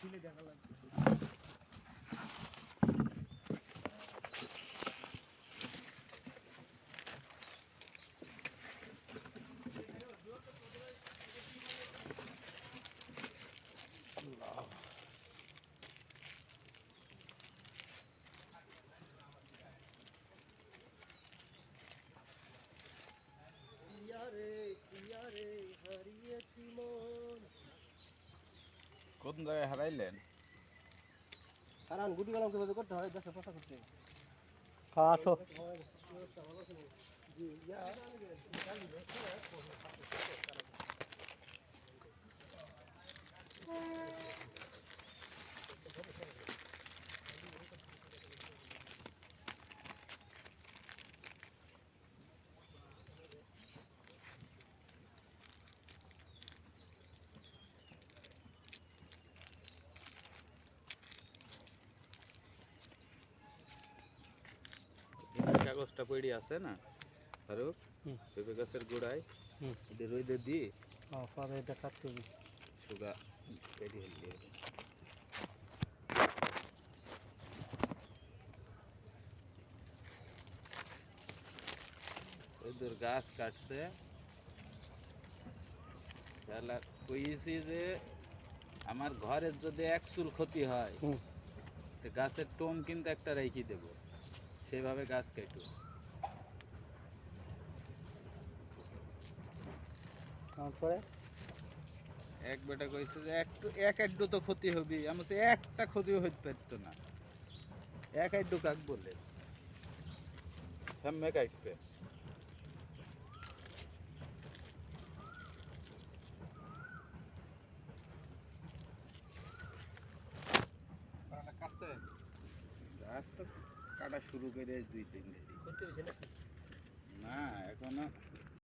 খুলে দেখা লাগবে। কোন জায়গায় হারাইলেন? কারণ গুটি কলম কীভাবে করতে হয়? দেশে কথা করতে হ্যাঁ আসো। ইয়া এই আছে না? ফারুক। পেঁপে গাছের গোড়ায়। এটা রইদে দিয়ে পরে এটা কাটতে হবে। সুগা পেড়ে হইলে ওদের গাছ কাটছে। তাহলে কইছি যে আমার ঘরের যদি এক চুল ক্ষতি হয় তো গাছের টোম কিন্তু একটা রেখে দেব। সেভাবে গাছ কাটু। তারপরে? এক বেটা কইছে যে একটু এক আড্ডু তো ক্ষতি হবে। আমি তো একটা ক্ষতিও হইতে পারতো না। এক আড্ডু কাক বলে? হেম্মে কাটবে। কাটছে? গাছ তো কাটা শুরু করে দুই তিন দিন। না এখনও